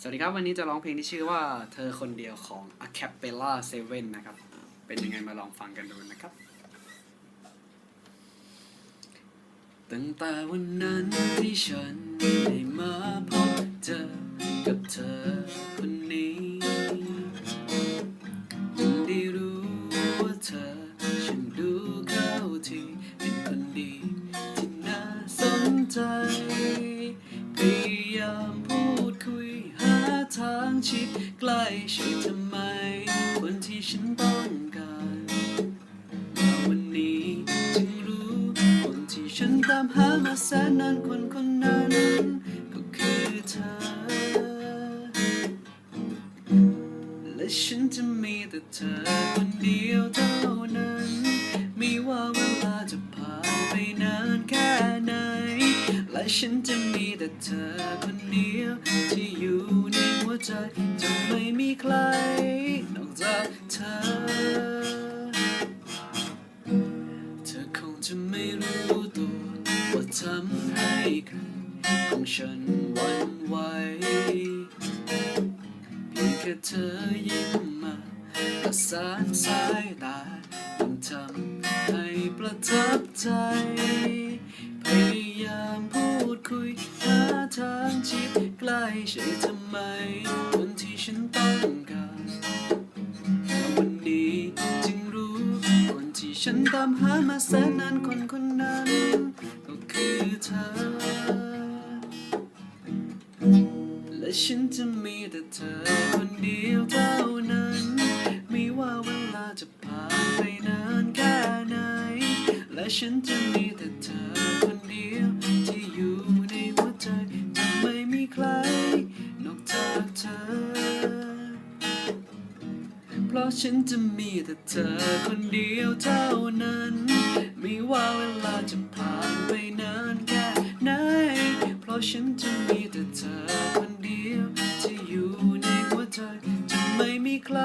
สวัสดีครับ วันนี้จะร้องเพลงที่ชื่อว่าเธอคนเดียวของ a c a p e l l a 7 นะครับ เป็นยังไงมาลองฟังกันดูนะครับ ตั้งแต่วันนั้นที่ฉันได้มาพบเจอกับเธอคนนี้ยังได้รู้ว่าเธอฉันดูเข้าทีเป็นคนดีที่น่าสนใจางชิดใกล้ใช่ทำไม คนที่ฉันต้องการมาวันนี้จึงรู้คนที่ฉันตามหามาแสนนานคนคนนั้นก็คือเธอ และฉันจะมีแต่เธอคนเดียวเท่านั้น ไม่ว่าเวลาจะผ่านไปนานแค่ไหน และฉันจะมีแต่เธอคนเดียวที่ ใจจะไม่มีใครนอกจากเธอ เธอคงจะไม่รู้ตัวว่าทำให้ใครของฉันหวันไหวเพียงแค่เธอยิ้มมาประสานสายตายังทำให้ประทับใจ พยายามพูดคุยหาทางชิด กล้ใช่ทำไมคนที่ฉันต้องการวันนี้จึงรู้คนที่ฉันตามหามาแสนนานคนคนนั้น ก็คือเธอ และฉันจะมีแต่เธอคนเดียวเท่านั้น ไม่ว่าเวลาจะผ่านไปนานแค่ไหน และฉันจะมีแต่เธอคนเดียว ราะฉันจะมีแต่เธอคนเดียวเท่านั้น ไม่ว่าเวลาจะผ่านไปนานแค่ไหน เพราะฉันจะมีแต่เธอคนเดียวที่อยู่ในหัวใจจะไม่มีใคร